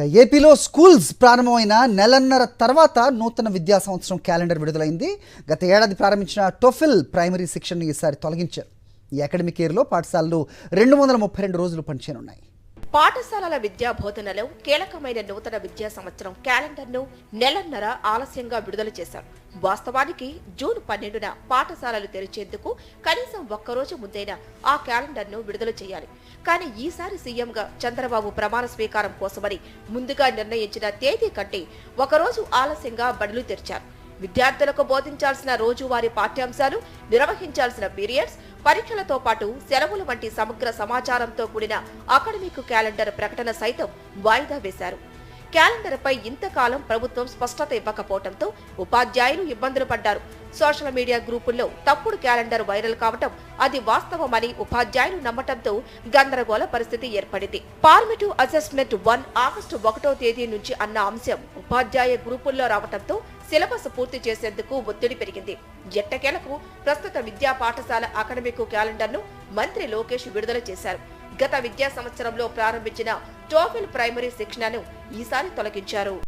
ఏపీలో స్కూల్స్ ప్రారంభమైన నెలన్నర తర్వాత నూతన విద్యా సంవత్సరం క్యాలెండర్ విడుదలైంది. గత ఏడాది ప్రారంభించిన టోఫిల్ ప్రైమరీ శిక్షణను ఈసారి తొలగించారు. ఈ అకాడమిక్ ఇయర్లో పాఠశాలలు రెండు వందల ముప్పై రెండు రోజులు పనిచేయనున్నాయి. పాఠశాలల విద్యా బోధనలో కీలకమైన నూతన విద్యా సంవత్సరం క్యాలెండర్ను నెలన్నర ఆలస్యంగా విడుదల చేశారు. వాస్తవానికి జూన్ పన్నెండున పాఠశాలలు తెరిచేందుకు కనీసం ఒక్కరోజు ముందైనా ఆ క్యాలెండర్ను విడుదల చేయాలి. కానీ ఈసారి సీఎంగా చంద్రబాబు ప్రమాణ స్వీకారం కోసమని ముందుగా నిర్ణయించిన తేదీ కంటే ఒకరోజు ఆలస్యంగా బడులు తెరిచారు. విద్యార్థులకు బోధించాల్సిన రోజువారీ పాఠ్యాంశాలు నిర్వహించాల్సిన పీరియడ్స్ పరీక్షలతో పాటు సెలవులు వంటి సమగ్ర సమాచారంతో కూడిన అకాడమిక్ క్యాలెండర్ ప్రకటన సైతం వాయిదా వేశారు. క్యాలెండర్పై ఇంతకాలం ప్రభుత్వం స్పష్టత ఇవ్వకపోవడంతో ఉపాధ్యాయులు ఇబ్బందులు పడ్డారు. సోషల్ మీడియా గ్రూపుల్లో తప్పుడు క్యాలెండర్ వైరల్ కావటం అది వాస్తవమని ఉపాధ్యాయులు నమ్మటంతో గందరగోళ పరిస్థితి ఏర్పడింది. ఫార్మేటివ్ అసెస్మెంట్ వన్ ఆగస్టు ఒకటో తేదీ నుంచి అన్న అంశం ఉపాధ్యాయ గ్రూపుల్లో రావటంతో సిలబస్ పూర్తి చేసేందుకు ఒత్తిడి పెరిగింది. ఎట్టకేలకు ప్రస్తుత విద్యా పాఠశాల అకాడమిక్ క్యాలెండర్ను మంత్రి లోకేష్ విడుదల చేశారు. గత విద్యా సంవత్సరంలో ప్రారంభించిన టోఫిల్ ప్రైమరీ శిక్షణను ఈసారి తొలగించారు.